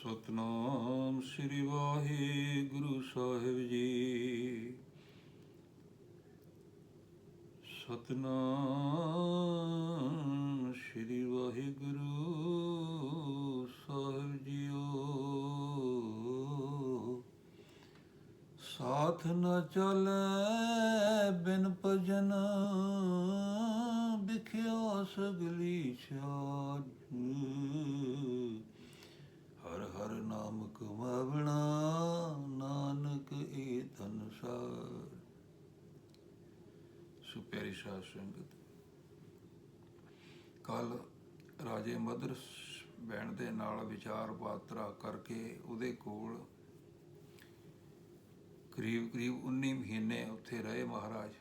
ਸਤਨਾਮ ਸ੍ਰੀ ਵਾਹਿਗੁਰੂ ਸਾਹਿਬ ਜੀ। ਸਤਨਾਮ ਸ੍ਰੀ ਵਾਹਿਗੁਰੂ ਸਾਹਿਬ ਜੀਓ। ਸਾਥ ਨ ਚੱਲੈ ਬਿਨ ਭਜਨ ਵਿਖਿਆ ਸਗਲੀ ਛਾਜ। ਹਰ ਕਮਾਵਣਾ, ਨਾਨਕ ਏ ਸੰਸਾਰ ਸੋ ਪਿਆਰੀ ਸਾਧ ਸੰਗਤ, ਕੱਲ ਰਾਜੇ ਮਦਰ ਬੈਣ ਦੇ ਨਾਲ ਵਿਚਾਰ ਬਾਤਰਾ ਕਰਕੇ ਉਹਦੇ ਕੋਲ ਕਰੀਬ ਕਰੀਬ 19 ਮਹੀਨੇ ਉੱਥੇ ਰਹੇ ਮਹਾਰਾਜ।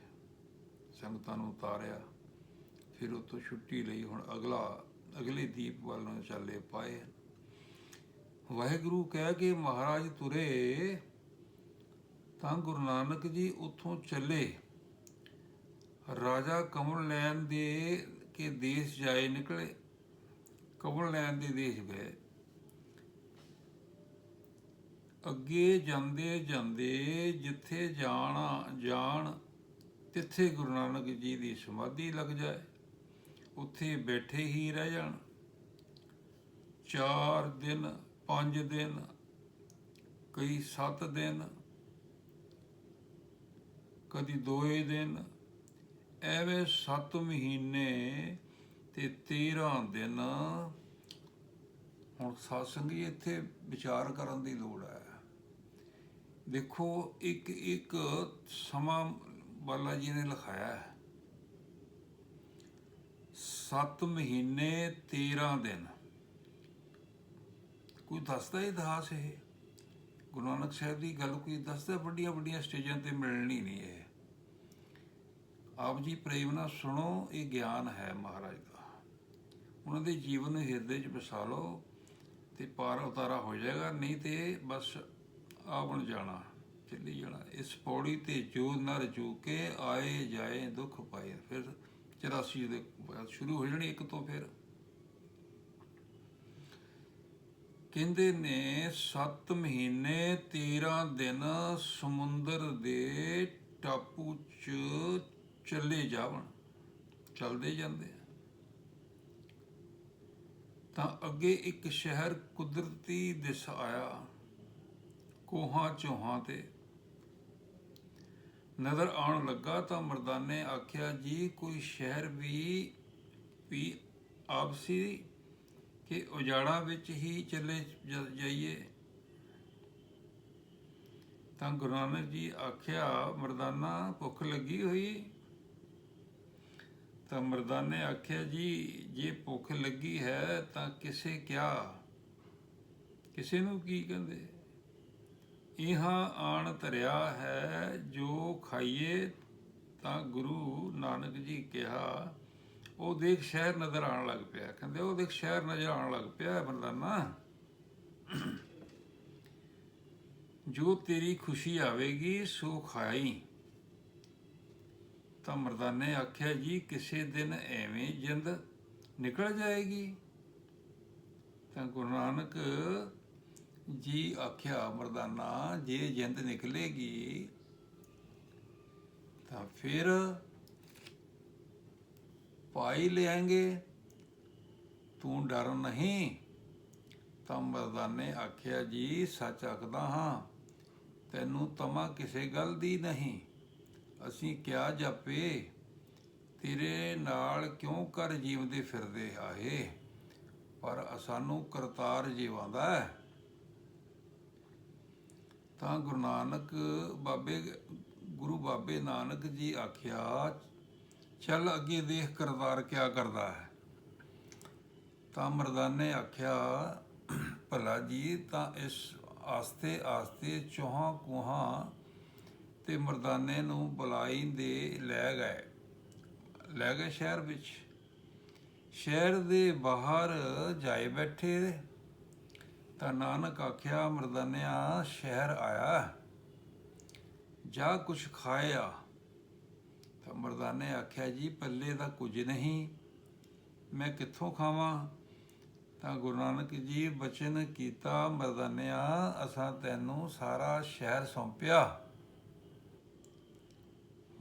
ਸੰਗਤਾਂ ਨੂੰ ਉਤਾਰਿਆ। ਫਿਰ ਉੱਥੋਂ ਛੁੱਟੀ ਲਈ ਹੁਣ ਅਗਲਾ, ਅਗਲੇ ਦੀਪ ਵੱਲ ਨੂੰ ਚੱਲੇ ਪਾਏ ਵਾਹਿਗੁਰੂ ਕਹਿ ਕੇ ਮਹਾਰਾਜ ਤੁਰੇ, ਤਾਂ ਗੁਰੂ ਨਾਨਕ ਜੀ ਉੱਥੋਂ ਚੱਲੇ। ਰਾਜਾ ਕਮਲ ਲੈਣ ਦੇ ਕੇ ਦੇਸ਼ ਜਾਏ ਨਿਕਲੇ। ਕਮਲ ਲੈਣ ਦੇ ਦੇਸ਼ ਗਏ। ਅੱਗੇ ਜਾਂਦੇ ਜਾਂਦੇ ਜਿੱਥੇ ਜਾਣਾ ਜਾਣ, ਤਿੱਥੇ ਗੁਰੂ ਨਾਨਕ ਜੀ ਦੀ ਸਮਾਧੀ ਲੱਗ ਜਾਏ। ਉੱਥੇ ਬੈਠੇ ਹੀ ਰਹਿ ਜਾਣ। ਚਾਰ ਦਿਨ ਪੰਜ ਦਿਨ, ਕਈ ਸੱਤ ਦਿਨ, ਕਦੀ ਦੋਏ ਦਿਨ, ਐਵੇਂ 7 ਮਹੀਨੇ ਤੇ 13 ਦਿਨ ਹੁਣ ਸਾਸੰਗੀ ਇੱਥੇ ਵਿਚਾਰ ਕਰਨ ਦੀ ਲੋੜ ਹੈ। ਦੇਖੋ ਇੱਕ ਇੱਕ ਸਮਾਂ ਬਾਲਾ ਜੀ ਨੇ ਲਿਖਾਇਆ ਹੈ। 7 ਮਹੀਨੇ 13 ਦਿਨ। ਕੋਈ ਦੱਸਦਾ ਇਤਿਹਾਸ ਇਹ? ਗੁਰੂ ਨਾਨਕ ਸਾਹਿਬ ਦੀ ਗੱਲ ਕੋਈ ਦੱਸਦਾ? ਵੱਡੀਆਂ ਵੱਡੀਆਂ ਸਟੇਜਾਂ ਤੇ ਮਿਲਣੀ ਨਹੀਂ ਇਹ। ਆਪ ਜੀ ਪ੍ਰੇਮ ਨਾਲ ਸੁਣੋ, ਇਹ ਗਿਆਨ ਹੈ ਮਹਾਰਾਜ ਦਾ। ਉਹਨਾਂ ਦੇ ਜੀਵਨ ਨੂੰ ਹਿਰਦੇ 'ਚ ਵਸਾ ਲਓ ਤੇ ਪਾਰ ਉਤਾਰਾ ਹੋ ਜਾਏਗਾ, ਨਹੀਂ ਤੇ ਬਸ ਆਵਣ ਜਾਣਾ, ਚੱਲੀ ਜਾਣਾ। ਇਸ ਪੌੜੀ ਤੇ ਜੋ ਨਰ ਜੋ ਕੇ, ਆਏ ਜਾਏ ਦੁੱਖ ਪਾਏ। ਫਿਰ 84 ਦੇ ਸ਼ੁਰੂ ਹੋ ਜਾਣੀ ਇੱਕ ਤੋਂ ਫਿਰ। ਕਹਿੰਦੇ ਨੇ 7 ਮਹੀਨੇ 13 ਦਿਨ ਸਮੁੰਦਰ ਦੇ ਟਾਪੂ 'ਚ ਚੱਲੇ ਜਾਵਣ ਚੱਲਦੇ ਜਾਂਦੇ ਆ। ਤਾਂ ਅੱਗੇ ਇੱਕ ਸ਼ਹਿਰ ਕੁਦਰਤੀ ਦਿਸ ਆਇਆ, ਕੋਹਾਂ ਚੋਹਾਂ ਤੇ ਨਜ਼ਰ ਆਉਣ ਲੱਗਾ ਤਾਂ ਮਰਦਾਨੇ ਆਖਿਆ, ਜੀ, ਕੋਈ ਸ਼ਹਿਰ ਵੀ ਵੀ ਆਪਸੀ ਕਿ ਉਜਾੜਾ ਵਿੱਚ ਹੀ ਚੱਲੇ ਜ- ਜਾਈਏ। ਤਾਂ ਗੁਰੂ ਨਾਨਕ ਜੀ ਆਖਿਆ, ਮਰਦਾਨਾ, ਭੁੱਖ ਲੱਗੀ ਹੋਈ? ਤਾਂ ਮਰਦਾਨੇ ਆਖਿਆ, ਜੀ, ਜੇ ਭੁੱਖ ਲੱਗੀ ਹੈ ਤਾਂ ਕਿਸੇ ਕਿਆ? ਕਿਸੇ ਨੂੰ ਕੀ ਕਹਿੰਦੇ? ਇਹਾਂ ਆਣ ਧਰਿਆ ਹੈ, ਜੋ ਖਾਈਏ, ਤਾਂ ਗੁਰੂ ਨਾਨਕ ਜੀ ਕਿਹਾ ਉਹ ਦੇਖ ਸ਼ਹਿਰ ਨਜ਼ਰ ਆਉਣ ਲੱਗ ਪਿਆ। ਕਹਿੰਦੇ ਉਹ ਦੇਖ ਸ਼ਹਿਰ ਨਜ਼ਰ ਆਉਣ ਲੱਗ ਪਿਆ ਮਰਦਾਨਾ ਜੋ ਤੇਰੀ ਖੁਸ਼ੀ ਆਵੇਗੀ, ਸੋ ਖਾਈ। ਤਾਂ ਮਰਦਾਨੇ ਆਖਿਆ, ਜੀ, ਕਿਸੇ ਦਿਨ ਐਵੇਂ ਜਿੰਦ ਨਿਕਲ ਜਾਏਗੀ? ਤਾਂ ਗੁਰੂ ਨਾਨਕ ਜੀ ਆਖਿਆ, ਮਰਦਾਨਾ, ਜੇ ਜਿੰਦ ਨਿਕਲੇਗੀ, ਤਾਂ ਫਿਰ ਪਾਈ ਲਿਆਂਗੇ ਤੂੰ ਡਰ ਨਹੀਂ। ਤਾਂ ਮਰਦਾਨੇ ਆਖਿਆ, ਜੀ, ਸੱਚ ਆਖਦਾ ਹਾਂ, ਤੈਨੂੰ ਤਮਾ ਕਿਸੇ ਗੱਲ ਦੀ ਨਹੀਂ। ਅਸੀਂ ਕਿਆ ਜਾਪੇ? ਤੇਰੇ ਨਾਲ ਕਿਉਂ ਕਰ ਜੀਵਦੇ ਫਿਰਦੇ ਆਏ ਪਰ ਸਾਨੂੰ ਕਰਤਾਰ ਜੀਵਾਂਦਾ ਹੈ। ਤਾਂ ਗੁਰੂ ਨਾਨਕ ਬਾਬੇ, ਗੁਰੂ ਬਾਬੇ ਨਾਨਕ ਜੀ ਆਖਿਆ ਚੱਲ ਅੱਗੇ ਦੇਖ ਕਰਤਾਰ ਕਿਆ ਕਰਦਾ ਹੈ। ਤਾਂ ਮਰਦਾਨੇ ਆਖਿਆ, ਭਲਾ ਜੀ, ਤਾਂ ਇਸ ਆਸਤੇ ਆਸਤੇ ਚੋਹਾਂ ਕੁਹਾਂ ਤੇ ਮਰਦਾਨੇ ਨੂੰ ਬੁਲਾਈ ਦੇ ਲੈ ਗਏ। ਲੈ ਗਏ ਸ਼ਹਿਰ ਵਿੱਚ। ਸ਼ਹਿਰ ਦੇ ਬਾਹਰ ਜਾਏ ਬੈਠੇ। ਤਾਂ ਨਾਨਕ ਆਖਿਆ, ਮਰਦਾਨਿਆ, ਸ਼ਹਿਰ ਆਇਆ। ਜਾ ਕੁਛ ਖਾਇਆ। ਤਾਂ ਮਰਦਾਨੇ ਆਖਿਆ, ਜੀ, ਪੱਲੇ ਦਾ ਕੁਝ ਨਹੀਂ, ਮੈਂ ਕਿੱਥੋਂ ਖਾਵਾਂ? ਤਾਂ ਗੁਰੂ ਨਾਨਕ ਜੀ ਬਚਨ ਕੀਤਾ, ਮਰਦਾਨਿਆ, ਅਸਾਂ ਤੈਨੂੰ ਸਾਰਾ ਸ਼ਹਿਰ ਸੌਂਪਿਆ।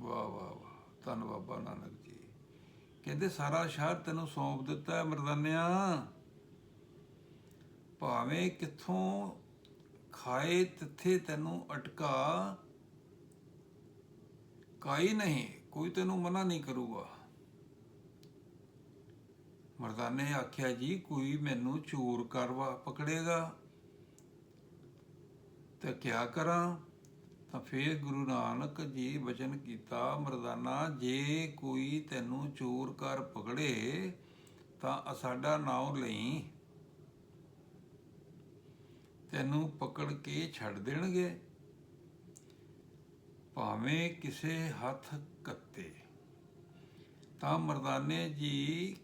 ਵਾਹ ਵਾਹ ਵਾਹ, ਧੰਨ ਬਾਬਾ ਨਾਨਕ ਜੀ। ਕਹਿੰਦੇ, ਸਾਰਾ ਸ਼ਹਿਰ ਤੈਨੂੰ ਸੌਂਪ ਦਿੱਤਾ ਹੈ ਮਰਦਾਨਿਆ। ਭਾਵੇਂ ਕਿੱਥੋਂ ਖਾਏ, ਤਿੱਥੇ ਤੈਨੂੰ ਅਟਕਾ। ਕਾਈ ਨਹੀਂ ਕੋਈ ਤੈਨੂੰ ਮਨਾ ਨਹੀਂ ਕਰੂਗਾ। ਮਰਦਾਨੇ ਆਖਿਆ, ਜੀ, ਕੋਈ ਮੈਨੂੰ ਚੋਰ ਕਰਵਾ ਪਕੜੇਗਾ। ਤੇ ਕਿਆ ਕਰਾਂ? ਤਾਂ ਫੇਰ ਗੁਰੂ ਨਾਨਕ ਜੀ ਬਚਨ ਕੀਤਾ, ਮਰਦਾਨਾ, ਜੇ ਕੋਈ ਤੈਨੂੰ ਚੋਰ ਕਰ ਪਕੜੇ, ਤਾਂ ਸਾਡਾ ਨਾਮ ਲਈ। ਤੈਨੂੰ ਪਕੜ ਕੇ ਛੱਡ ਦੇਣਗੇ। ਭਾਵੇਂ ਕਿਸੇ ਹੱਥ ਕੱਤੇ। ਤਾਂ ਮਰਦਾਨੇ ਜੀ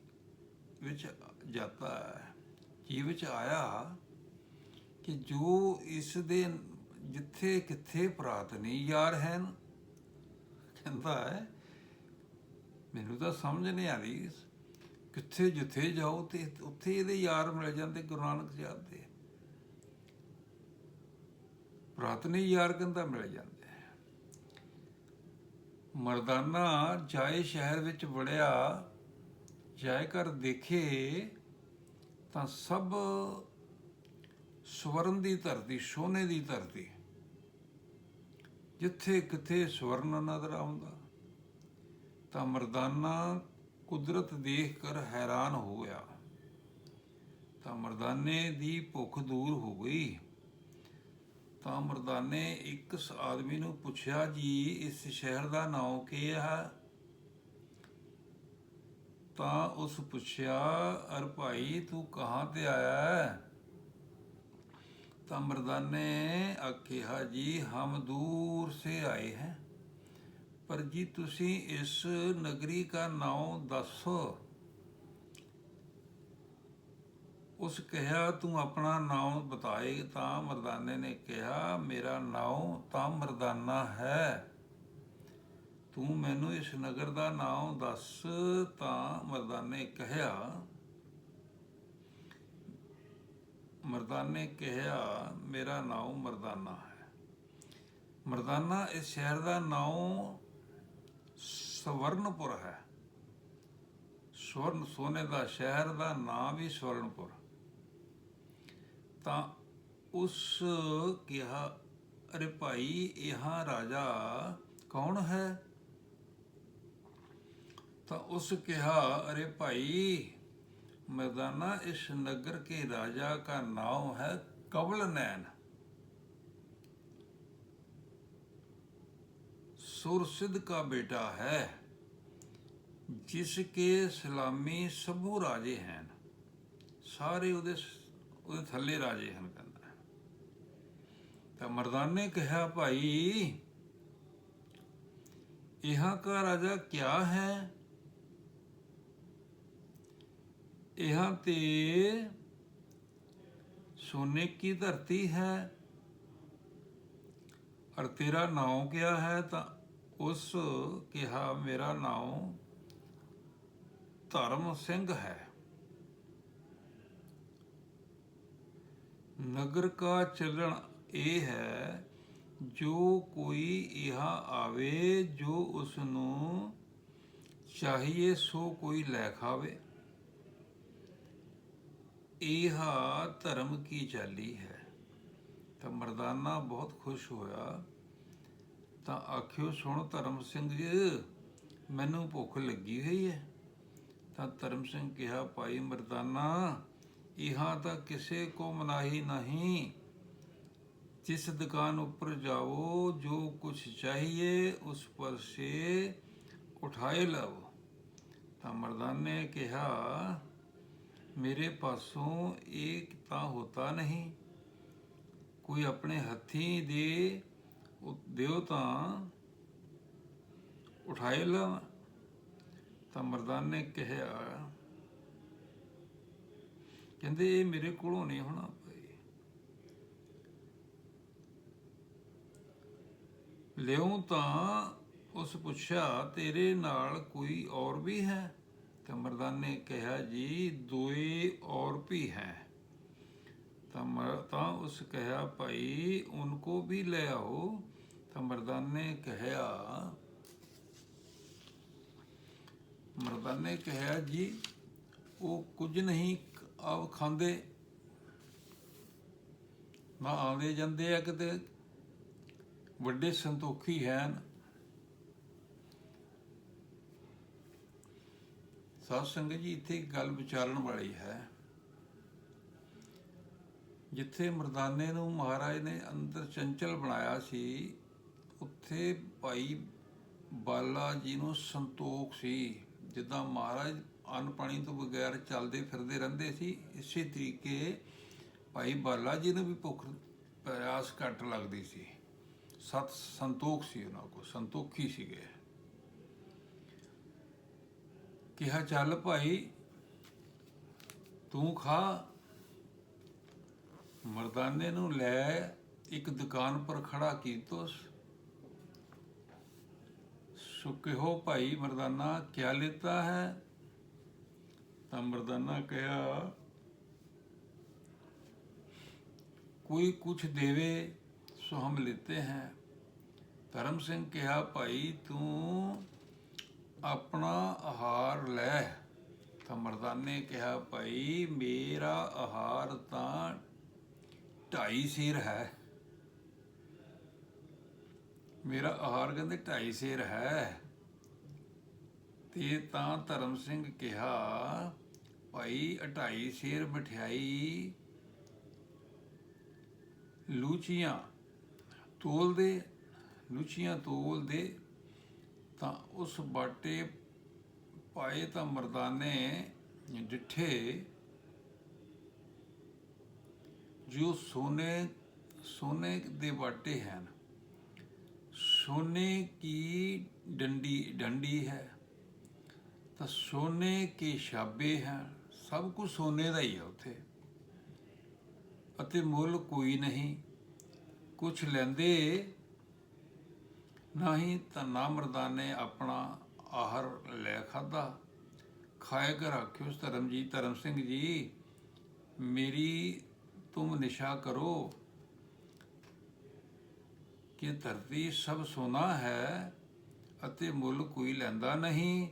ਵਿੱਚ ਜਾਤਾ ਹੈ। ਜੀ ਵਿੱਚ ਆਇਆ ਕਿ ਜੋ ਇਸ ਦੇ ਜਿੱਥੇ ਕਿੱਥੇ ਪ੍ਰਾਤਨੀ ਯਾਰ ਹਨ ਕਹਿੰਦਾ ਹੈ, ਮੈਨੂੰ ਤਾਂ ਸਮਝ ਨਹੀਂ ਆ ਰਹੀ। ਕਿੱਥੇ ਜਿੱਥੇ ਜਾਓ ਤੇ ਉੱਥੇ ਇਹਦੇ ਯਾਰ ਮਿਲ ਜਾਂਦੇ, ਗੁਰੂ ਨਾਨਕ ਸਾਹਿਬ ਦੇ। ਪ੍ਰਾਤਨੀ ਯਾਰ ਕਹਿੰਦਾ ਮਿਲ ਜਾਂਦੇ। ਮਰਦਾਨਾ, ਜਾਏ ਸ਼ਹਿਰ ਵਿੱਚ ਵੜਿਆ ਜਾਇ ਕਰ ਦੇਖੇ, ਤਾਂ ਸਭ ਸਵਰਨ ਦੀ ਧਰਤੀ, ਸੋਨੇ ਦੀ ਧਰਤੀ। ਜਿੱਥੇ ਕਿਥੇ ਸਵਰਨ ਨਜ਼ਰ ਆਉਂਦਾ, ਤਾਂ ਮਰਦਾਨਾ ਕੁਦਰਤ ਦੇਖ ਕਰ ਹੈਰਾਨ ਹੋ ਗਿਆ। ਤਾਂ ਮਰਦਾਨੇ ਦੀ ਭੁੱਖ ਦੂਰ ਹੋ ਗਈ। ਤਾਂ ਮਰਦਾਨੇ ਇੱਕ ਆਦਮੀ ਨੂੰ ਪੁੱਛਿਆ, ਜੀ, ਇਸ ਸ਼ਹਿਰ ਦਾ ਨਾਮ ਕੀ ਹੈ? ਤਾਂ ਉਸ ਪੁੱਛਿਆ, ਅਰ ਭਾਈ, ਤੂੰ ਕਹਾਂ ਤੇ ਆਇਆ ਹੈ? ਤਾਂ ਮਰਦਾਨੇ ਆਖਿਆ, ਜੀ, ਹਮ ਦੂਰ ਸੇ ਆਏ ਹੈ। ਪਰ ਜੀ, ਤੁਸੀਂ ਇਸ ਨਗਰੀ ਦਾ ਨਾਮ ਦੱਸੋ। ਉਸ ਕਿਹਾ, ਤੂੰ ਆਪਣਾ ਨਾਮ ਬਤਾਏ ਤਾਂ ਮਰਦਾਨੇ ਨੇ ਕਿਹਾ, ਮੇਰਾ ਨਾਮ ਤਾਂ ਮਰਦਾਨਾ ਹੈ। ਤੂੰ ਮੈਨੂੰ ਇਸ ਨਗਰ ਦਾ ਨਾਮ ਦੱਸ ਤਾਂ ਮਰਦਾਨੇ ਕਹਿਆ ਮਰਦਾਨੇ ਕਿਹਾ, ਮੇਰਾ ਨਾਮ ਮਰਦਾਨਾ ਹੈ। ਮਰਦਾਨਾ ਇਸ ਸ਼ਹਿਰ ਦਾ ਨਾਮ ਸਵਰਨਪੁਰ ਹੈ। ਸਵਰਨ ਸੋਨੇ ਦਾ ਸ਼ਹਿਰ ਦਾ ਨਾਮ ਵੀ ਸਵਰਨਪੁਰ। ਤਾਂ ਉਸ ਕਿਹਾ ਅਰੇ ਭਾਈ ਇਹ ਰਾਜਾ ਕੌਣ ਹੈ ਤਾਂ ਉਸ ਕਿਹਾ ਅਰੇ ਭਾਈ ਮਰਦਾਨਾ ਇਸ नगर के राजा का नाम है कवल नैन सुरसिद्ध का बेटा है जिसके सलामी सबू राजे हैं ਸਾਰੇ ਉਹਦੇ ਉਹਦੇ ਥੱਲੇ ਰਾਜੇ ਹਨ ਕਹਿੰਦਾ ਤਾਂ ਮਰਦਾਨੇ ਕਿਹਾ ਭਾਈ ਇਹਾਂ ਕਾ ਰਾਜਾ ਕਿਆ ਹੈ यहाँ ਤੇ सोने की धरती है और तेरा नाम क्या है ਤਾਂ ਉਸ ਕਿਹਾ ਮੇਰਾ ਨਾਮ ਧਰਮ ਸਿੰਘ ਹੈ ਨਗਰ ਕਾ ਚੱਲਣ ਇਹ ਹੈ, ਜੋ ਕੋਈ ਇਹਾਂ ਆਵੇ, ਜੋ ਉਸ ਨੂੰ ਚਾਹੀਏ ਸੋ ਕੋਈ ਲੈ ਖਾਵੇ। ਇਹ ਧਰਮ ਕੀ ਚਾਲੀ ਹੈ? ਤਾਂ ਮਰਦਾਨਾ ਬਹੁਤ ਖੁਸ਼ ਹੋਇਆ। ਤਾਂ ਆਖਿਓ, ਸੁਣ ਧਰਮ ਸਿੰਘ ਜੀ, ਮੈਨੂੰ ਭੁੱਖ ਲੱਗੀ ਹੋਈ ਹੈ। ਤਾਂ ਧਰਮ ਸਿੰਘ ਕਿਹਾ, ਭਾਈ ਮਰਦਾਨਾ ਇਹਾਂ ਤਾਂ ਕਿਸੇ ਕੋ ਮਨਾਹੀ ਨਹੀਂ। ਜਿਸ ਦੁਕਾਨ ਉੱਪਰ ਜਾਓ ਜੋ ਕੁਛ ਚਾਹੀਏ, ਉਸ ਪਰ ਸੇ ਉਠਾਏ ਲਵੋ। ਤਾਂ ਮਰਦਾਨੇ ਕਿਹਾ, ਮੇਰੇ ਪਾਸੋਂ ਇਹ ਤਾਂ ਹੋਤਾ ਨਹੀਂ। ਕੋਈ ਆਪਣੇ ਹੱਥੀਂ ਦੇ ਦਿਓ ਤਾਂ ਉਠਾਏ ਲਾ ਤਾਂ ਮਰਦਾਨ ਨੇ ਕਿਹਾ ਕਹਿੰਦੇ ਇਹ ਮੇਰੇ ਕੋਲੋਂ ਨਹੀਂ ਹੋਣਾ ਭਾਈ ਲਿਓ ਤਾਂ ਉਸ ਪੁੱਛਿਆ, ਤੇਰੇ ਨਾਲ ਕੋਈ ਔਰ ਵੀ ਹੈ? ਤਾਂ ਮਰਦਾਨੇ ਨੇ ਕਿਹਾ, ਜੀ, ਦੋਏ ਔਰ ਵੀ ਹੈ। ਤਾਂ ਮਰ- ਤਾਂ ਉਸ ਕਿਹਾ, ਭਾਈ ਉनको ਵੀ ਲੈ ਆਓ। ਤਾਂ ਮਰਦਾਨੇ ਨੇ ਕਿਹਾ, ਮਰਦਾਨੇ ਨੇ ਕਿਹਾ, ਜੀ, ਉਹ ਕੁਝ ਨਹੀਂ ਆਪ ਖਾਂਦੇ। ਨਾ ਆਉਂਦੇ ਜਾਂਦੇ ਆ ਕਿਤੇ। ਵੱਡੇ ਸੰਤੋਖੀ ਹਨ। ਸਾਧ ਸੰਗਤ ਜੀ, ਇੱਥੇ ਗੱਲ ਵਿਚਾਰਨ ਵਾਲੀ ਹੈ। ਜਿੱਥੇ ਮਰਦਾਨੇ ਨੂੰ ਮਹਾਰਾਜ ਨੇ ਅੰਦਰ ਚੰਚਲ ਬਣਾਇਆ ਸੀ, ਉੱਥੇ ਭਾਈ ਬਾਲਾ ਜੀ ਨੂੰ ਸੰਤੋਖ ਸੀ। ਜਿੱਦਾਂ ਮਹਾਰਾਜ ਅੰਨ ਪਾਣੀ ਤੋਂ ਬਗੈਰ ਚੱਲਦੇ ਫਿਰਦੇ ਰਹਿੰਦੇ ਸੀ, ਇਸੇ ਤਰੀਕੇ ਭਾਈ ਬਾਲਾ ਜੀ ਨੂੰ ਵੀ ਭੁੱਖ, ਪਿਆਸ ਘੱਟ ਲੱਗਦੀ ਸੀ। ਸਤ ਸੰਤੋਖ ਸੀ ਉਹਨਾਂ ਕੋ ਸੰਤੋਖੀ ਸੀਗੇ। ਕਿਹਾ, ਚੱਲ ਭਾਈ, ਤੂੰ ਖਾ, ਮਰਦਾਨੇ ਨੂੰ ਲੈ, ਇੱਕ ਦੁਕਾਨ ਪਰ ਖੜਾ ਕੀਤੋਸ ਸੁਕਿਓ ਭਾਈ, ਮਰਦਾਨਾ ਕਿਆ ਲੈਤਾ ਹੈ? ਤਾਂ ਮਰਦਾਨਾ ਕਿਹਾ, ਕੋਈ ਕੁਛ ਦੇਵੇ, ਸੋ ਹਮ ਲੈਤੇ ਹੈ। ਧਰਮ ਸਿੰਘ ਕਿਹਾ, ਭਾਈ, ਤੂੰ ਆਪਣਾ ਆਹਾਰ ਲੈ। ਤਾਂ ਮਰਦਾਨੇ ਕਿਹਾ, ਭਾਈ, ਮੇਰਾ ਆਹਾਰ ਤਾਂ ਢਾਈ ਸੇਰ ਹੈ। ਮੇਰਾ ਆਹਾਰ ਕਹਿੰਦੇ ਢਾਈ ਸੇਰ ਹੈ। ਤੇ ਤਾਂ ਧਰਮ ਸਿੰਘ ਕਿਹਾ ਭਾਈ ਅਟਾਈ ਸ਼ੇਰ ਮਠਿਆਈ ਲੂਚੀਆਂ ਤੋਲ ਦੇ ਲੂਚੀਆਂ ਤੋਲ ਦੇ ਤਾਂ ਉਸ ਬਾਟੇ ਪਾਏ ਤਾਂ ਮਰਦਾਨੇ ਡਿੱਠੇ ਜੋ ਸੋਨੇ ਸੋਨੇ ਦੇ ਬਾਟੇ ਹਨ, ਸੋਨੇ ਕੀ ਡੰਡੀ ਡੰਡੀ ਹੈ? ਤਾਂ ਸੋਨੇ ਕੇ ਸ਼ਾਬੇ ਹਨ ਸਭ ਕੁਝ ਸੋਨੇ ਦਾ ਹੀ ਹੈ ਉੱਥੇ। ਅਤੇ ਮੁੱਲ ਕੋਈ ਨਹੀਂ। ਕੁਝ ਲੈਂਦੇ ਨਹੀਂ ਤਾਂ ਨਾ ਮਰਦਾਨੇ ਆਪਣਾ ਆਹਰ ਲੈ ਖਾਦਾ ਖਾਏ ਕਰ ਆਖਿਓ ਧਰਮ ਜੀ, ਧਰਮ ਸਿੰਘ ਜੀ, ਮੇਰੀ ਤੁਮ ਨਿਸ਼ਾ ਕਰੋ ਕਿ ਧਰਤੀ ਸਭ ਸੋਨਾ ਹੈ ਅਤੇ ਮੁੱਲ ਕੋਈ ਲੈਂਦਾ ਨਹੀਂ।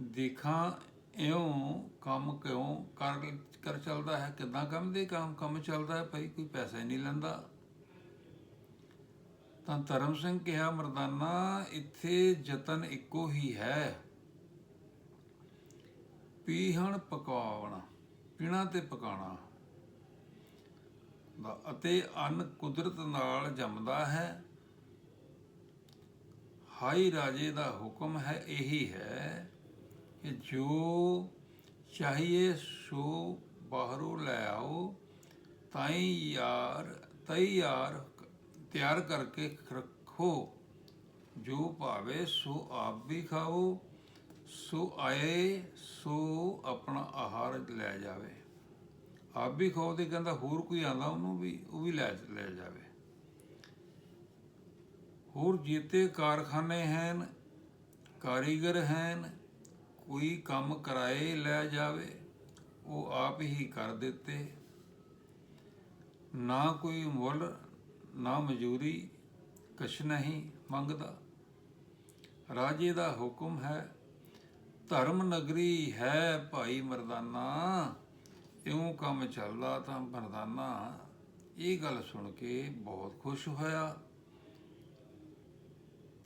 ਦੇਖਾਂ ਇਉਂ ਕੰਮ ਕਿਉਂ? ਕਰ ਕਰ ਚੱਲਦਾ ਹੈ? ਕਿਦਾਂ ਕੰਮ ਦੇ ਕੰਮ? ਕੰਮ ਚੱਲਦਾ ਹੈ ਭਾਈ, ਕੋਈ ਪੈਸਾ ਹੀ ਨਹੀਂ ਲੈਂਦਾ। ਤਾਂ ਧਰਮ ਸਿੰਘ ਕਿਹਾ, ਮਰਦਾਨਾ, ਇੱਥੇ ਯਤਨ ਇੱਕੋ ਹੀ ਹੈ। ਪੀਹਣ ਪਕਾਉਣਾ, ਪੀਣਾ ਤੇ ਪਕਾਉਣਾ। ਦਾ ਅਤੇ ਅੰਨ ਕੁਦਰਤ ਨਾਲ ਜੰਮਦਾ ਹੈ। ਹਾਈ ਰਾਜੇ ਦਾ ਹੁਕਮ ਹੈ, ਇਹੀ ਹੈ ਕਿ ਜੋ ਚਾਹੀਏ ਸੋ ਬਾਹਰੋਂ ਲੈ ਆਓ, ਤਾਈ ਯਾਰ, ਤਈ ਯਾਰ ਤਿਆਰ ਕਰਕੇ ਰੱਖੋ। ਜੋ ਭਾਵੇ ਸੋ ਆਪ ਵੀ ਖਾਓ, ਸੋ ਆਏ ਸੋ ਆਪਣਾ ਆਹਾਰ ਲੈ ਜਾਵੇ। ਆਪ ਵੀ ਖਾਓ ਤੇ ਕਹਿੰਦਾ ਹੋਰ ਕੋਈ ਆਂਦਾ ਉਹਨੂੰ ਵੀ, ਉਹ ਵੀ ਲੈ ਲੈ ਜਾਵੇ। ਹੋਰ ਜੀਤੇ ਕਾਰਖਾਨੇ ਹਨ, ਕਾਰੀਗਰ ਹਨ ਕੋਈ ਕੰਮ ਕਰਾਏ ਲੈ ਜਾਵੇ, ਉਹ ਆਪ ਹੀ ਕਰ ਦਿੱਤੇ। ਨਾ ਕੋਈ ਮੁੱਲ, ਨਾ ਮਜ਼ਦੂਰੀ, ਕਛ ਨਹੀਂ ਮੰਗਦਾ। ਰਾਜੇ ਦਾ ਹੁਕਮ ਹੈ, ਧਰਮ ਨਗਰੀ ਹੈ ਭਾਈ ਮਰਦਾਨਾ, ਇਉਂ ਕੰਮ ਚੱਲਦਾ ਤਾਂ ਮਰਦਾਨਾ। ਇਹ ਗੱਲ ਸੁਣ ਕੇ ਬਹੁਤ ਖੁਸ਼ ਹੋਇਆ।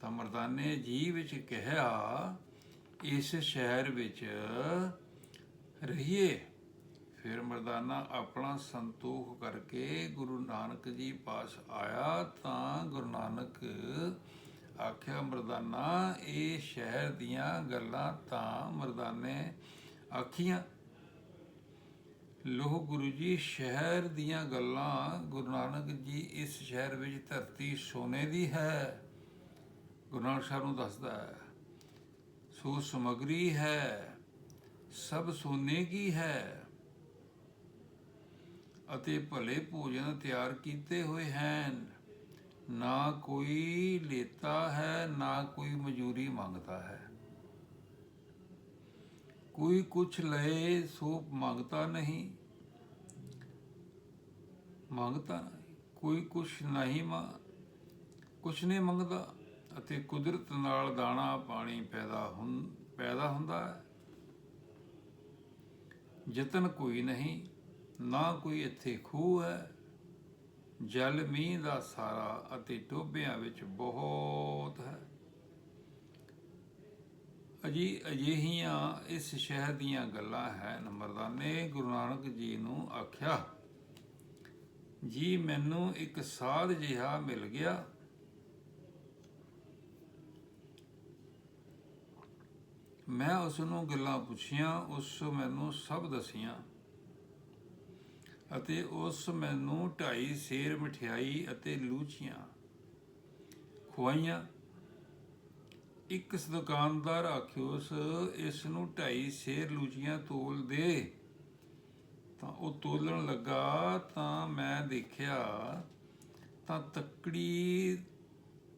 ਤਾਂ ਮਰਦਾਨੇ ਜੀ ਵਿੱਚ ਕਿਹਾ ਇਸ ਸ਼ਹਿਰ ਵਿੱਚ ਰਹੀਏ। ਫਿਰ ਮਰਦਾਨਾ ਆਪਣਾ ਸੰਤੋਖ ਕਰਕੇ ਗੁਰੂ ਨਾਨਕ ਜੀ ਪਾਸ ਆਇਆ ਤਾਂ ਗੁਰੂ ਨਾਨਕ ਆਖਿਆ, ਮਰਦਾਨਾ, ਇਹ ਸ਼ਹਿਰ ਦੀਆਂ ਗੱਲਾਂ ਤਾਂ ਮਰਦਾਨੇ ਆਖੀਆਂ। ਲੋਹ ਗੁਰੂ ਜੀ, ਸ਼ਹਿਰ ਦੀਆਂ ਗੱਲਾਂ ਗੁਰੂ ਨਾਨਕ ਜੀ ਇਸ ਸ਼ਹਿਰ ਵਿੱਚ ਧਰਤੀ ਸੋਨੇ ਦੀ ਹੈ। ਗੁਰੂ ਨਾਨਕ ਸਾਹਿਬ ਨੂੰ ਦੱਸਦਾ ਹੈ ਸੋ ਸਮਗਰੀ ਹੈ, ਸਭ ਸੋਨੇ ਕੀ ਹੈ। ਅਤੇ ਭਲੇ ਭੋਜਨ ਤਿਆਰ ਕੀਤੇ ਹੋਏ ਹਨ, ਨਾ ਕੋਈ ਲੇਤਾ ਹੈ, ਨਾ ਕੋਈ ਮਜ਼ਦੂਰੀ ਮੰਗਦਾ ਹੈ। ਕੋਈ ਕੁਛ ਲਏ ਸੋ ਮੰਗਤਾ ਨਹੀਂ ਮੰਗਤਾ ਕੋਈ ਕੁਛ ਨਹੀਂ ਮਾ, ਕੁਛ ਨਹੀਂ ਮੰਗਦਾ। ਅਤੇ ਕੁਦਰਤ ਨਾਲ ਦਾਣਾ ਪਾਣੀ ਪੈਦਾ ਹੁੰ, ਪੈਦਾ ਹੁੰਦਾ ਹੈ। ਯਤਨ ਕੋਈ ਨਹੀਂ, ਨਾ ਕੋਈ ਇੱਥੇ ਖੂਹ ਹੈ। ਜਲ ਮੀਂਹ ਦਾ ਸਾਰਾ ਅਤੇ ਟੋਬਿਆਂ ਵਿੱਚ ਬਹੁਤ ਹੈ। ਅਜੀ ਅਜਿਹੀਆਂ ਇਸ ਸ਼ਹਿਰ ਦੀਆਂ ਗੱਲਾਂ ਹੈ ਮਰਦਾਨੇ, ਗੁਰੂ ਨਾਨਕ ਜੀ ਨੂੰ ਆਖਿਆ, ਜੀ, ਮੈਨੂੰ ਇੱਕ ਸਾਧ ਜਿਹਾ ਮਿਲ ਗਿਆ। ਮੈਂ ਉਸ ਨੂੰ ਗੱਲਾਂ ਪੁੱਛੀਆਂ, ਉਸ ਮੈਨੂੰ ਸਭ ਦਸੀਆਂ ਅਤੇ ਉਸ ਮੈਨੂੰ ਢਾਈ ਸੇਰ ਮਠਿਆਈ ਅਤੇ ਲੂਚੀਆਂ ਖਵਾਈਆਂ ਇੱਕ ਦੁਕਾਨਦਾਰ ਆਖਿਓਸ ਇਸ ਨੂੰ ਢਾਈ ਸੇਰ ਲੂਚੀਆਂ ਤੋਲ ਦੇ। ਤਾਂ ਉਹ ਤੋਲਣ ਲੱਗਾ, ਤਾਂ ਮੈਂ ਦੇਖਿਆ ਤਾਂ ਤੱਕੜੀ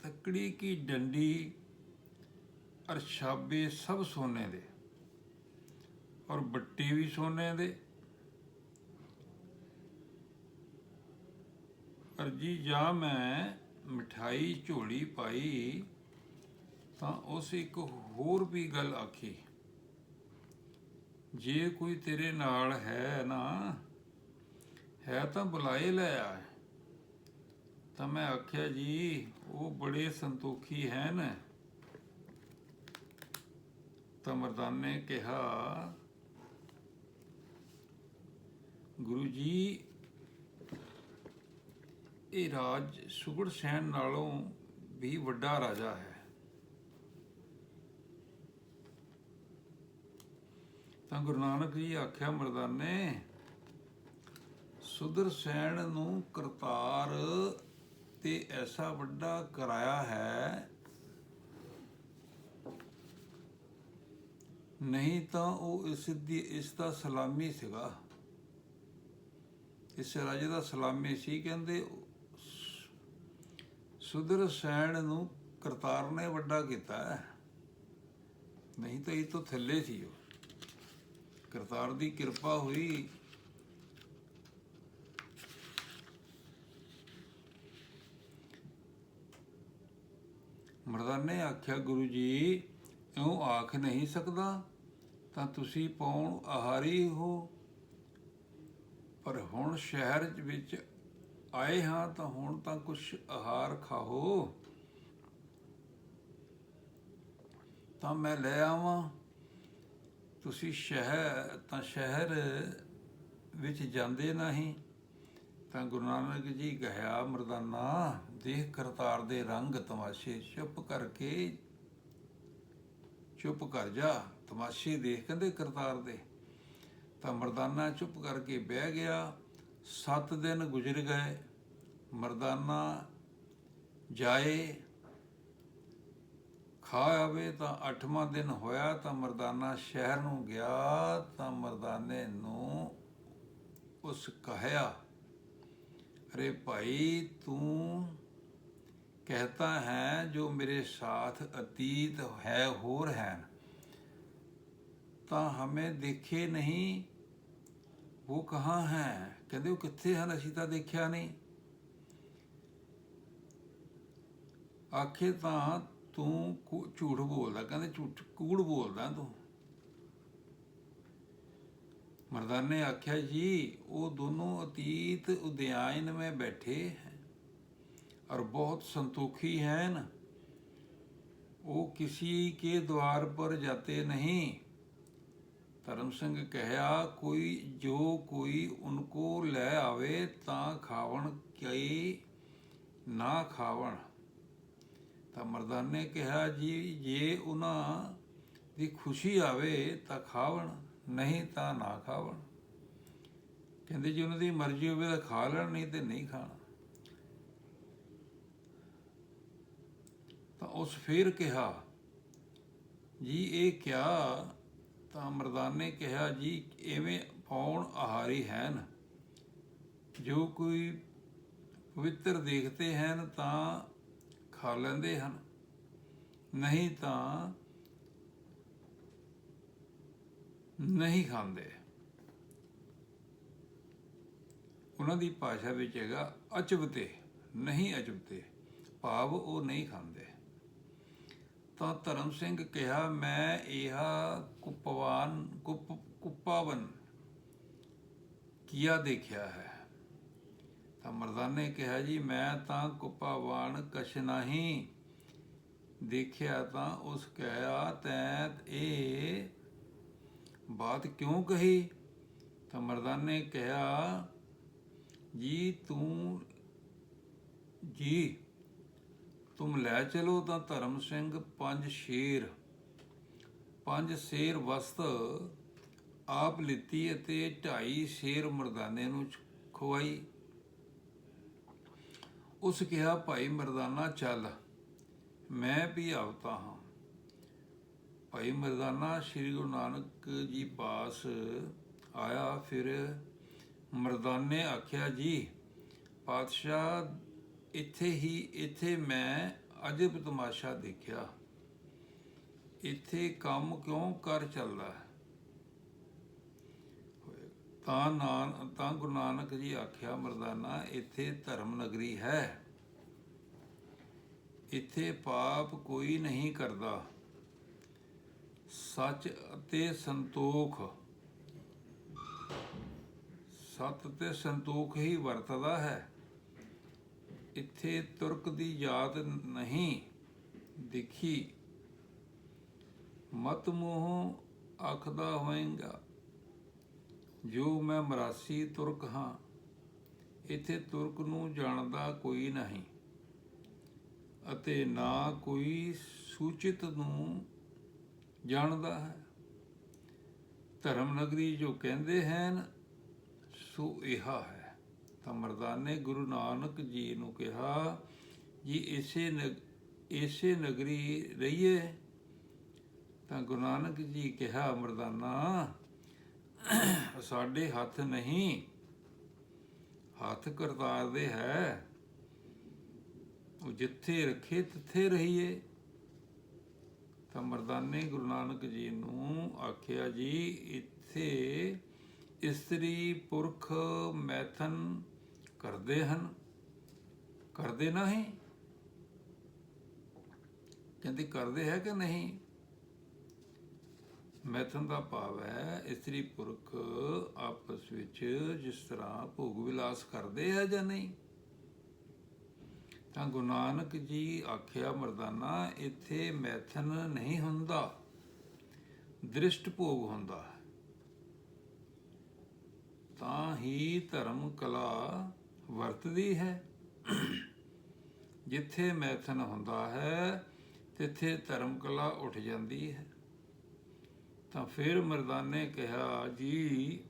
ਤੱਕੜੀ ਕੀ ਡੰਡੀ ਔਰ ਛਾਬੇ ਸਭ ਸੋਨੇ ਦੇ। ਔਰ ਬੱਟੇ ਵੀ ਸੋਨੇ ਦੇ। ਅਰਜੀ ਜਾਂ ਮੈਂ ਮਠਾਈ, ਝੋਲੀ ਪਾਈ, ਤਾਂ ਉਸ ਇੱਕ ਹੋਰ ਵੀ ਗੱਲ ਆਖੀ। ਜੇ ਕੋਈ ਤੇਰੇ ਨਾਲ ਹੈ ਨਾ, ਹੈ ਤਾਂ ਬੁਲਾਏ ਲੈ ਆ। ਤਾਂ ਮੈਂ ਆਖਿਆ ਜੀ, ਉਹ ਬੜੇ ਸੰਤੋਖੀ ਹਨ। ਤਾਂ ਮਰਦਾਨੇ ਕਿਹਾ, ਗੁਰੂ ਜੀ, ਇਹ ਰਾਜ ਸੁਗੜ ਸੈਨ ਨਾਲੋਂ ਵੀ ਵੱਡਾ ਰਾਜਾ ਹੈ। ਤਾਂ ਗੁਰੂ ਨਾਨਕ ਜੀ ਆਖਿਆ ਮਰਦਾਨੇ ਸੁਦਰ ਸੈਨ ਨੂੰ ਕਰਤਾਰ ਤੇ ਐਸਾ ਵੱਡਾ ਕਰਾਇਆ ਹੈ ਨਹੀਂ ਤਾਂ ਉਹ ਇਸ ਦੀ, ਇਸ ਦਾ ਸਲਾਮੀ ਸੀਗਾ। ਇਸ ਰਾਜੇ ਦਾ ਸਲਾਮੀ ਸੀ, ਕਹਿੰਦੇ ਸੁਦਰ ਸੈਣ ਨੂੰ ਕਰਤਾਰ ਨੇ ਵੱਡਾ ਕੀਤਾ ਨਹੀਂ ਤਾਂ ਇਹ ਤੋਂ ਥੱਲੇ ਸੀ ਉਹ। ਕਰਤਾਰ ਦੀ ਕਿਰਪਾ ਹੋਈ। ਮਰਦਾਨੇ ਆਖਿਆ, ਗੁਰੂ ਜੀ, ਇਉਂ ਆਖ ਨਹੀਂ ਸਕਦਾ। ਤਾਂ ਤੁਸੀਂ ਪੌਣ ਆਹਾਰੀ ਹੋ। ਪਰ ਹੁਣ ਸ਼ਹਿਰ ਵਿੱਚ ਆਏ ਹਾਂ ਤਾਂ ਹੁਣ ਤਾਂ ਕੁਝ ਆਹਾਰ ਖਾਓ। ਤਾਂ ਮੈਂ ਲੈ ਆਵਾਂ। ਤੁਸੀਂ ਸ਼ਹਿਰ, ਤਾਂ ਸ਼ਹਿਰ ਵਿੱਚ ਜਾਂਦੇ ਨਹੀਂ, ਤਾਂ ਗੁਰੂ ਨਾਨਕ ਜੀ ਕਹਿਆ, ਮਰਦਾਨਾ, ਦੇਖ ਕਰਤਾਰ ਦੇ ਰੰਗ ਤਮਾਸ਼ੇ, ਚੁੱਪ ਕਰਕੇ ਚੁੱਪ ਕਰ ਜਾ, ਤਮਾਸ਼ੇ ਦੇਖ ਕਹਿੰਦੇ ਕਰਤਾਰ ਦੇ। ਤਾਂ ਮਰਦਾਨਾ ਚੁੱਪ ਕਰਕੇ ਬਹਿ ਗਿਆ। ਸੱਤ ਦਿਨ ਗੁਜ਼ਰ ਗਏ, ਮਰਦਾਨਾ ਜਾਏ, ਖਾ ਆਵੇ ਤਾਂ ਅੱਠਵਾਂ ਦਿਨ ਹੋਇਆ ਤਾਂ ਮਰਦਾਨਾ ਸ਼ਹਿਰ ਨੂੰ ਗਿਆ ਤਾਂ ਮਰਦਾਨੇ ਨੂੰ ਉਸ ਕਹਿਆ, ਅਰੇ ਭਾਈ, ਤੂੰ कहता है जो मेरे साथ अतीत है होर है ਤਾਂ ਹਮੇ ਦੇਖੇ ਨਹੀਂ ਉਹ ਕਹਾਂ ਹੈ ਕਹਿੰਦੇ ਉਹ ਕਿੱਥੇ ਹਨ ਅਸੀਂ ਤਾਂ ਦੇਖਿਆ ਨਹੀਂ ਆਖੇ ਤਾਂ ਤੂੰ ਕੂ- ਝੂਠ ਬੋਲਦਾ ਕਹਿੰਦੇ ਝੂਠ ਕੂੜ ਬੋਲਦਾ ਤੂੰ ਮਰਦਾਨੇ ਆਖਿਆ ਜੀ ਉਹ ਦੋਨੋਂ ਅਤੀਤ ਉਦਿਆਨ में बैठे हैं ਔਰ ਬਹੁਤ ਸੰਤੋਖੀ ਹੈ ਨਾ ਉਹ ਕਿਸੇ ਕੇ द्वार ਪਰ ਜਾਤੇ ਨਹੀਂ। ਧਰਮ ਸਿੰਘ ਕਹਿਆ, ਕੋਈ, ਜੋ ਕੋਈ ਉਨਕੋ ਲੈ ਆਵੇ ਤਾਂ ਖਾਵਣ ਕਈ ਨਾ ਖਾਵਣ। ਤਾਂ ਮਰਦਾਨੇ ਕਿਹਾ, ਜੀ, ਜੇ ਉਹਨਾਂ ਦੀ ਖੁਸ਼ੀ ਆਵੇ ਤਾਂ ਖਾਵਣ, ਨਹੀਂ ਤਾਂ ਨਾ ਖਾਵਣ। ਕਹਿੰਦੇ, ਜੀ ਉਹਨਾਂ ਦੀ ਮਰਜ਼ੀ ਹੋਵੇ ਤਾਂ ਖਾ ਲੈਣ, ਨਹੀਂ ਤੇ ਨਹੀਂ ਖਾਣਾ। ਤਾਂ ਉਸ ਫੇਰ ਕਿਹਾ, ਜੀ, ਇਹ ਕਿਆ? ਤਾਂ ਮਰਦਾਨ ਨੇ ਕਿਹਾ, ਜੀ, ਐਵੇਂ ਪੌਣ ਆਹਾਰੀ ਹਨ। ਜੋ ਕੋਈ ਪਵਿੱਤਰ ਦੇਖਦੇ ਹਨ, ਤਾਂ ਖਾ ਲੈਂਦੇ ਹਨ। ਨਹੀਂ ਤਾਂ ਨਹੀਂ ਖਾਂਦੇ। ਉਹਨਾਂ ਦੀ ਭਾਸ਼ਾ ਵਿੱਚ ਹੈਗਾ ਅਚਬਤੇ ਨਹੀਂ ਅਚਵਤੇ। ਭਾਵ ਉਹ ਨਹੀਂ ਖਾਂਦੇ। ਤਾਂ ਧਰਮ ਸਿੰਘ ਕਿਹਾ, ਮੈਂ ਇਹ ਕੁਪਵਾਨ, ਕੁਪ, ਕੁਪਾਵਨ ਕੀਆ ਦੇਖਿਆ ਹੈ? ਤਾਂ ਮਰਦਾਨੇ ਕਿਹਾ, ਜੀ, ਮੈਂ ਤਾਂ ਕੁਪਾਵਾਨ ਕਛ ਨਹੀਂ ਦੇਖਿਆ ਤਾਂ ਉਸ ਕਹਿਆ ਤੈਂ ਇਹ ਬਾਤ ਕਿਉਂ ਕਹੀ? ਤਾਂ ਮਰਦਾਨੇ ਕਿਹਾ, ਜੀ, ਤੂੰ, ਜੀ ਤੁਮ ਲੈ ਚਲੋ ਤਾਂ ਧਰਮ ਸਿੰਘ ਪੰਜ ਸ਼ੇਰ। ਪੰਜ ਸ਼ੇਰ ਵਸਤ ਆਪ ਲਿੱਤੀ ਅਤੇ ਢਾਈ ਸ਼ੇਰ ਮਰਦਾਨੇ ਨੂੰ ਖਵਾਈ ਉਸ ਕਿਹਾ, ਭਾਈ ਮਰਦਾਨਾ, ਚੱਲ। ਮੈਂ ਵੀ ਆਵਤਾ ਹਾਂ। ਭਾਈ ਮਰਦਾਨਾ, ਸ੍ਰੀ ਗੁਰੂ ਨਾਨਕ ਜੀ ਪਾਸ ਆਇਆ। ਫਿਰ ਮਰਦਾਨੇ ਆਖਿਆ, ਜੀ, ਪਾਤਸ਼ਾਹ ਇੱਥੇ ਹੀ, ਇੱਥੇ ਮੈਂ ਅਜਬ ਤਮਾਸ਼ਾ ਦੇਖਿਆ। ਇੱਥੇ ਕੰਮ ਕਿਉਂ ਕਰ ਚੱਲਦਾ ਹੈ? ਤਾਂ ਨਾਨ, ਤਾਂ ਗੁਰੂ ਨਾਨਕ ਜੀ ਆਖਿਆ, ਮਰਦਾਨਾ, ਇੱਥੇ ਧਰਮ ਨਗਰੀ ਹੈ। ਇੱਥੇ ਪਾਪ ਕੋਈ ਨਹੀਂ ਕਰਦਾ। ਸੱਚ ਅਤੇ ਸੰਤੋਖ। ਸਤ ਤੇ ਸੰਤੋਖ ਹੀ ਵਰਤਦਾ ਹੈ। ਇੱਥੇ ਤੁਰਕ ਦੀ ਯਾਦ ਨਹੀਂ ਦੇਖੀ। ਮਤ ਮੋਹ ਆਖਦਾ ਹੋਏਗਾ, ਜੋ ਮੈਂ ਮਰਾਸੀ ਤੁਰਕ ਹਾਂ, ਇੱਥੇ ਤੁਰਕ ਨੂੰ ਜਾਣਦਾ ਕੋਈ ਨਹੀਂ ਅਤੇ ਨਾ ਕੋਈ ਸੂਚਿਤ ਨੂੰ ਜਾਣਦਾ ਹੈ। ਧਰਮ ਨਗਰੀ ਜੋ ਕਹਿੰਦੇ ਹਨ, ਸੋ ਇਹਾ ਹੈ। ਤਾਂ ਮਰਦਾਨੇ ਗੁਰੂ ਨਾਨਕ ਜੀ ਨੂੰ ਕਿਹਾ, ਜੀ ਇਸੇ ਨਗ- ਇਸੇ ਨਗਰੀ ਰਹੀਏ? ਤਾਂ ਗੁਰੂ ਨਾਨਕ ਜੀ ਕਿਹਾ ਮਰਦਾਨਾ ਸਾਡੇ ਹੱਥ ਨਹੀਂ, ਹੱਥ ਕਰਤਾਰ ਦੇ ਹੈ। ਉਹ ਜਿੱਥੇ ਰੱਖੇ ਤਿੱਥੇ ਰਹੀਏ। ਤਾਂ ਮਰਦਾਨੇ ਗੁਰੂ ਨਾਨਕ ਜੀ ਨੂੰ ਆਖਿਆ, ਜੀ ਇੱਥੇ ਇਸਤਰੀ ਪੁਰਖ ਮੈਥਨ ਕਰਦੇ ਹਨ, ਕਰਦੇ ਨਹੀਂ। ਕਹਿੰਦੇ ਕਰਦੇ ਹੈ ਕਿ ਨਹੀਂ? ਮੈਥਨ ਦਾ ਭਾਵ ਹੈ, ਇਸਤਰੀ ਪੁਰਖ ਆਪਸ ਵਿੱਚ ਜਿਸ ਤਰ੍ਹਾਂ ਭੋਗ ਵਿਲਾਸ ਕਰਦੇ ਹੈ ਜਾਂ ਨਹੀਂ? ਤਾਂ ਗੁਰੂ ਨਾਨਕ ਜੀ ਆਖਿਆ, ਮਰਦਾਨਾ, ਇੱਥੇ ਮੈਥਨ ਨਹੀਂ ਹੁੰਦਾ। ਦ੍ਰਿਸ਼ਟ ਭੋਗ ਹੁੰਦਾ ਹੈ। ਤਾਂ ਹੀ ਧਰਮ, ਕਲਾ ਵਰਤਦੀ ਹੈ। ਜਿੱਥੇ ਮੈਥਨ ਹੁੰਦਾ ਹੈ, ਤਿੱਥੇ ਧਰਮ ਕਲਾ ਉੱਠ ਜਾਂਦੀ ਹੈ। ਤਾਂ ਫਿਰ ਮਰਦਾਨੇ ਕਿਹਾ, ਜੀ,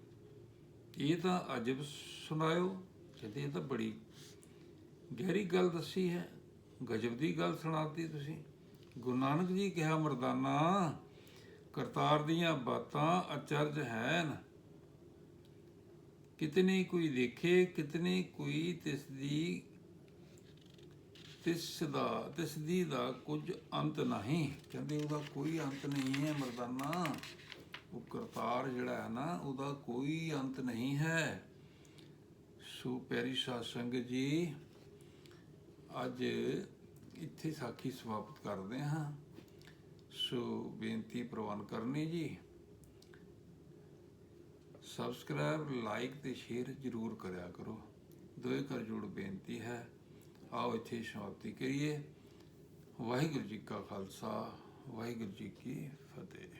ਇਹ ਤਾਂ ਅਜਬ ਸੁਣਾਇਓ ਕਹਿੰਦੇ ਇਹ ਤਾਂ ਬੜੀ ਗਹਿਰੀ ਗੱਲ ਦੱਸੀ ਹੈ। ਗਜਬ ਦੀ ਗੱਲ ਸੁਣਾਤੀ ਤੁਸੀਂ। ਗੁਰੂ ਨਾਨਕ ਜੀ ਕਿਹਾ, ਮਰਦਾਨਾ, ਕਰਤਾਰ ਦੀਆਂ ਬਾਤਾਂ ਅਚਰਜ ਹਨ। ਕਿਤਨੇ ਕੋਈ ਦੇਖੇ, ਕਿਤਨੇ ਕੋਈ ਤਿਸ ਦੀ ਤਿਸ ਦਾ ਤਿਸ ਦੀ ਦਾ ਕੁਝ ਅੰਤ ਨਹੀਂ। ਕਹਿੰਦੇ ਉਹਦਾ ਕੋਈ ਅੰਤ ਨਹੀਂ ਹੈ ਮਰਦਾਨਾ। ਉਹ ਕਰਤਾਰ ਜਿਹੜਾ ਹੈ ਨਾ, ਉਹਦਾ ਕੋਈ ਅੰਤ ਨਹੀਂ ਹੈ। ਸੋ ਪਿਆਰੀ ਸਾਧ ਸੰਗਤ ਜੀ, ਅੱਜ ਇੱਥੇ ਸਾਖੀ ਸਮਾਪਤ ਕਰਦੇ ਹਾਂ। ਸੋ ਬੇਨਤੀ ਪ੍ਰਵਾਨ ਕਰਨੀ ਜੀ। ਸਬਸਕ੍ਰਾਈਬ ਲਾਈਕ ਤੇ ਸ਼ੇਅਰ ਜ਼ਰੂਰ ਕਰਿਆ ਕਰੋ। ਦੋਏ ਕਰ ਜੋੜ ਬੇਨਤੀ ਹੈ, ਆਓ ਇੱਥੇ ਸਮਾਪਤੀ ਕਰੀਏ। ਵਾਹਿਗੁਰੂ ਜੀ ਕਾ ਖਾਲਸਾ, ਵਾਹਿਗੁਰੂ ਜੀ ਕੀ ਫਤਿਹ।